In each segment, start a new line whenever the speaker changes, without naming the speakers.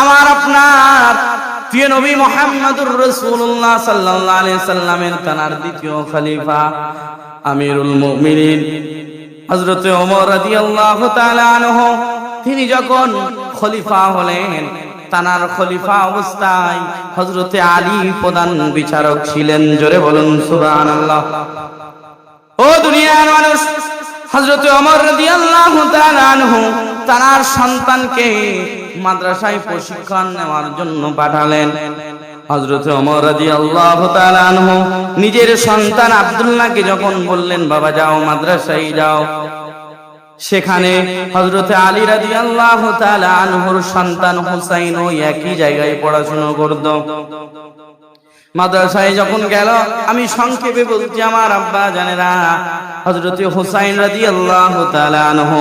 আমার আপনার প্রিয় নবী মোহাম্মদুর রাসূলুল্লাহ সাল্লাল্লাহু আলাইহি সাল্লামের তানার দ্বিতীয় খলিফা, আমিরুল মুমিনিন। হযরত ওমর রাদিয়াল্লাহু তাআলা আনহু, তিনি যখন খলিফা হলেন, তানার খলিফা অবস্থায় হযরতে আলী প্রধান বিচারক ছিলেন। জোরে বলুন, সুবহানাল্লাহ। ও দুনিয়ার মানুষ, হযরত ওমর রাদিয়াল্লাহু তাআলা আনহু তার সন্তানকে মাদ্রাসায় প্রশিক্ষণ নেওয়ার জন্য পাঠালেন। নিজের সন্তান আব্দুল্লাহকে যখন বললেন, বাবা, যাও মাদ্রাসায় যাও। সেখানে হযরতে আলী রাদিয়াল্লাহু তাআলা আনহুর সন্তান হুসাইন ওই একই জায়গায় পড়াশোনা করত। মাদ্রাসায় যখন গেল, আমি সংক্ষেপে বলছি, আমার আব্বা জানেরা, হযরতে হুসাইন তাআলা আনহু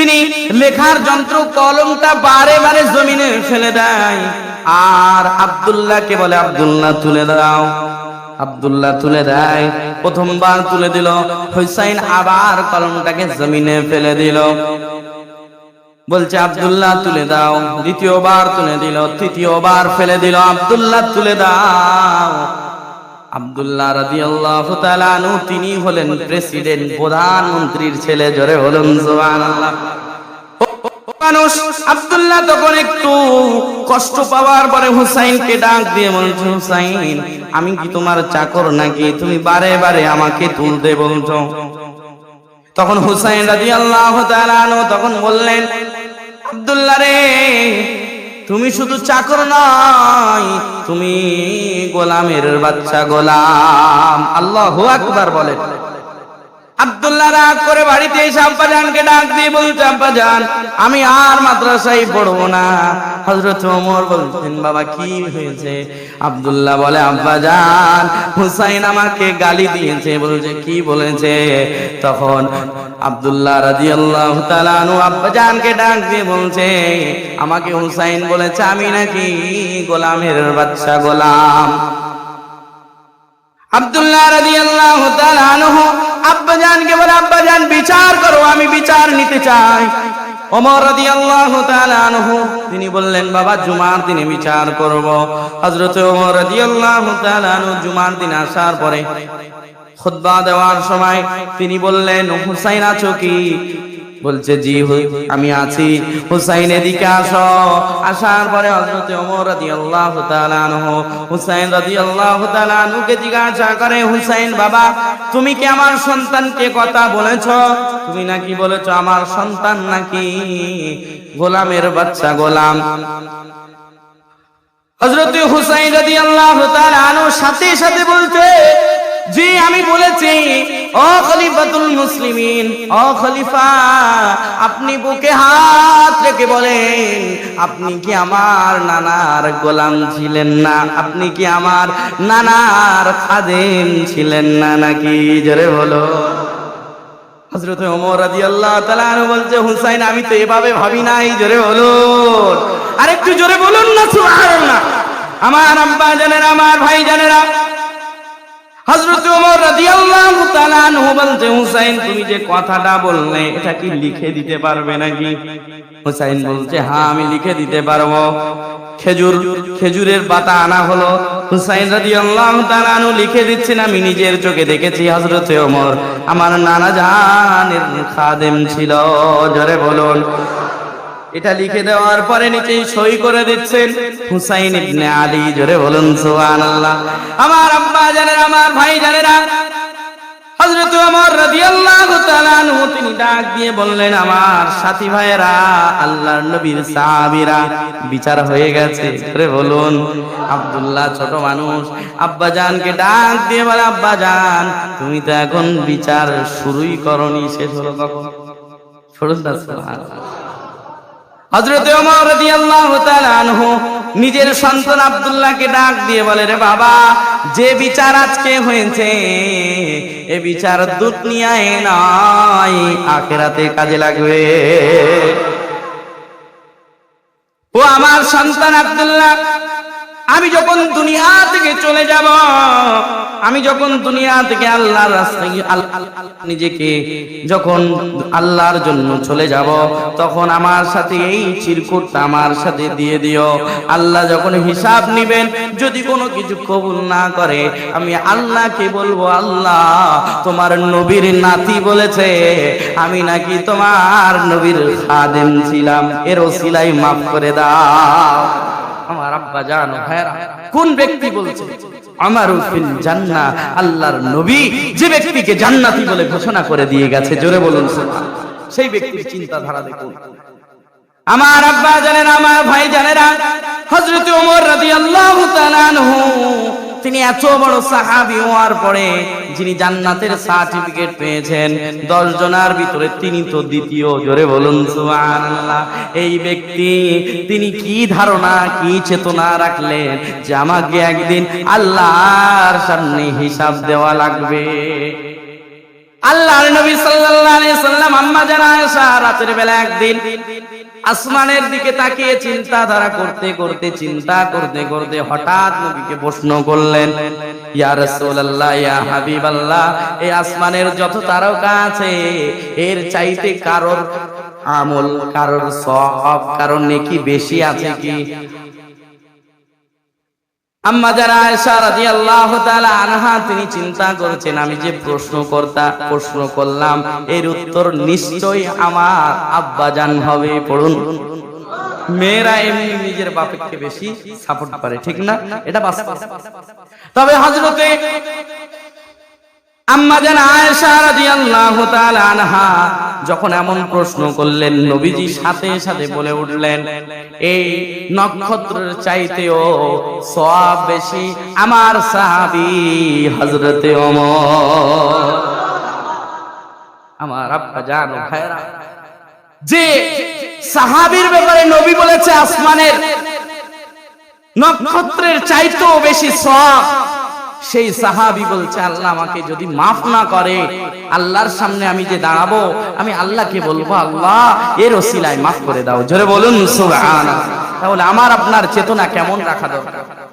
তিনি লেখার যন্ত্র কলমটা বারে বারে জমিনে ফেলে দেয়। আর আব্দুল্লাহকে বলে, আব্দুল্লাহ তুলে দাও। আব্দুল্লাহ তুলে দেয়। প্রথমবার তুলে দিল। হুসাইন আবার কলমটাকে জমিনে ফেলে দিল। বলছে, আব্দুল্লাহ তুলে দাও। দ্বিতীয়বার তুলে দিল, তৃতীয়বার ফেলে দিল। আব্দুল্লাহ তুলে দাও। আব্দুল্লাহ রাদিয়াল্লাহু তাআলা তিনি হলেন প্রেসিডেন্ট, প্রধানমন্ত্রীর ছেলে, জোরে হলেন সুবহানাল্লাহ। মানুষ আব্দুল্লাহ তখন একটু কষ্ট পাওয়ার পরে হুসাইনকে ডাক দিয়ে বলছে, হুসাইন, আমি কি তোমার চাকর নাকি? তুমি বারে বারে আমাকে তুলতে বলছো। তখন হুসাইন তাআলা আনহু তখন বললেন, আব্দুল্লাহ রে, তুমি শুধু চাকর নয়, তুমি গোলামের বাচ্চা গোলাম। আল্লাহ আকবার বলেন। আব্দুল্লাহ রাগ করে বাড়িতে এসে আব্বাজানকে ডাক দিয়ে বলছে আব্বাজান আমি আর মাদ্রাসায় পড়ব না। হযরত ওমর বলছেন, বাবা, কি হয়েছে? আব্দুল্লাহ বলে আব্বাজান হুসাইন আমাকে গালি দিয়েছে, বলছে, কি বলেছে? তখন আব্দুল্লাহ রাদিয়াল্লাহু তাআলা আনহু আব্বাজানকে ডাক দিয়ে বলছে, আমাকে হুসাইন বলেছে, আমি নাকি গোলামের বাচ্চা গোলাম। আব্দুল্লাহ রাদিয়াল্লাহু তাআলা আনহু আব্বাজানকে বলে আব্বাজান বিচার করো, আমি বিচার নিতে চাই। ওমর তাআলা আনহু, তিনি বললেন, বাবা, জুমার দিনে বিচার করব। হযরত ওমর রাদিয়াল্লাহু তাআলা আনহু জুমার দিন আসার পরে খুতবা দেওয়ার সময় তিনি বললেন, হুসাইন, আছো কি? বলছে, জি আমি আছি। হুসাইন, এদিকে আসো। আসার পরে ওমর রাদিয়াল্লাহু তাআলা আনহু, হুসাইন রাদিয়াল্লাহু তাআলা আনহুকে জিজ্ঞাসা করে, হুসাইন বাবা, তুমি কি আমার সন্তানকে কথা বলেছ? তুমি নাকি বলেছ আমার সন্তান নাকি? গোলামের বাচ্চা গোলাম। হযরত হুসাইন রাদিয়াল্লাহু তাআলা আনহু সাথে সাথে বলছে জি, আমি বলেছি, ও খলিফাতুল মুসলিমিন, ও খলিফা, আপনি বুকে হাত রেখে বলেন, আপনি কি আমার নানার গোলাম ছিলেন না? আপনি কি আমার নানার খাদেম ছিলেন না নাকি? জোরে বলো। হযরত ওমর রাদিয়াল্লাহু তাআলা আনহু বলছে, হুসাইন, আমি তো এভাবে ভাবি নাই। জোরে বলুন আরেকটু জোরে বলুন না, সুবহানাল্লাহ। আমার আব্বা জানেরা, আমার ভাই জানেরা হযরত ওমর রাদিয়াল্লাহু তাআলা আনহু বলছে হুসাইন, তুমি যে কথাটা বললে, এটা কি লিখে দিতে পারবে নাকি? হুসাইন বলছে হ্যাঁ আমি লিখে দিতে পারব। খেজুর, খেজুরের পাতা আনা হলো। হুসাইন রাদিয়াল্লাহু তাআলা আনহু লিখে দিচ্ছেন, আমি নিজের চোখে দেখেছি হযরত ওমর। আমার নানা জানের খাদেম ছিল। জোরে বলুন। এটা লিখে দেওয়ার পরে নিচেই সই করে দিচ্ছেন হুসাইন ইবনে আলী, জোরে বলুন, সুবহানাল্লাহ। আমার আব্বা জানেন আমার ভাই জানেরা, হযরত ওমর রাদিয়াল্লাহু তাআলা আনহু, তিনি ডাক দিয়ে বললেন, আমার সাথী ভাইয়েরা, আল্লাহর নবীর সাহাবীরা, বিচার হয়ে গেছে। জোরে বলুন, আব্দুল্লাহ ছোট মানুষ। আব্বা জানকে ডাক দিয়ে বলে, আব্বা জান, তুমি তো এখন বিচার শুরুই করনি, শেষ হলো কখন? শুরু না সুবহানাল্লাহ। তাআলা আনহু নিজের সন্তান আবদুল্লাহকে ডাক দিয়ে বলে, রে বাবা, যে বিচার আজকে হয়েছে, এ বিচার দুনিয়ায় নয় আখেরাতে কাজে লাগবে। ও আমার সন্তান আব্দুল্লাহ আমি যখন দুনিয়া থেকে চলে যাব, আমি যখন দুনিয়া থেকে আল্লাহর রাস্তায় নিজেকে যখন আল্লাহর জন্য চলে যাব, তখন আমার সাথে এই চিরকুটটা আমার সাথে দিয়ে দিও। আল্লাহ যখন হিসাব নিবেন, যদি কোনো কিছু কবুল না করে, আমি আল্লাহকে বলব, আল্লাহ, তোমার নবীর নাতি বলেছে, আমি নাকি তোমার নবীর খাদেম ছিলাম। এর ওসিলাই মাফ করে দাও। আমার আব্বা জানো ভাইরা কোন ব্যক্তি বলছে আমার ফিল জান্নাহ, আল্লাহর নবী যে ব্যক্তিকে জান্নাতি বলে ঘোষণা করে দিয়ে গেছে, জোরে বলুন। সেই ব্যক্তির চিন্তাধারা দেখুন আমার আব্বা জানেন, আমার ভাই জানেরা, হযরত ওমর রাদিয়াল্লাহু তাআলা আনহু, তিনি এত বড় সাহাবী হওয়ার পরে যিনি জান্নাতের সার্টিফিকেট পেয়েছেন দশ জনার ভিতরে তিনি তো দ্বিতীয়। জোরে বলুন এই ব্যক্তি, তিনি কি ধারণা, কি চেতনা রাখলেন যে আমাকে একদিন আল্লাহর সামনে হিসাব দেওয়া লাগবে? আল্লাহর নবী সাল্লাল্লাহু আলাইহি সাল্লাম আম্মা জান আয়েশা রাতের বেলা একদিন আসমানের দিকে তাকিয়ে চিন্তাধারা করতে করতে চিন্তা করতে করতে হঠাৎ নবীকে প্রশ্ন করলেন, ইয়া রাসূলুল্লাহ, ইয়া হাবিবাল্লাহ এই আসমানের যত তারকা আছে, এর চাইতে কারোর আমল, কারোর সওয়াব, কারোর নেকি বেশি আছে কি? আম্মা যারা আয়েশা রাদিয়াল্লাহু তাআলা আনহা, তিনি চিন্তা করেছেন, আমি যে প্রশ্ন করতা প্রশ্ন করলাম, এর উত্তর নিশ্চয়ই আমার আব্বা জান হবে, পড়ুন। মেয়েরা এমনি নিজের বাপকে বেশি সাপোর্ট করে, ঠিক না? এটা বাস্তব। তবে হযরতে আম্মা জান আয়েশা রাদিয়াল্লাহু তাআলা আনহা যখন এমন প্রশ্ন করলেন, নবীজি সাথে সাথে বলে উঠলেন, এই নক্ষত্রের চাইতেও সওয়াব বেশি আমার সাহাবী হযরতে ওমর। আমার আব্বা জানো ভাইরা যে সাহাবীর ব্যাপারে নবী বলেছে আসমানের নক্ষত্রের চাইতেও বেশি সওয়াব সেই সাহাবি বলছে, আল্লাহ আমাকে যদি মাফ না করে, আল্লাহর সামনে আমি যে দাঁড়াবো, আমি আল্লাহকে বলব, আল্লাহ, এর ওসিলায় মাফ করে দাও। জোরে বলুন, সুবহানাল্লাহ। তাহলে আমার, আপনার চেতনা কেমন রাখা দরকার?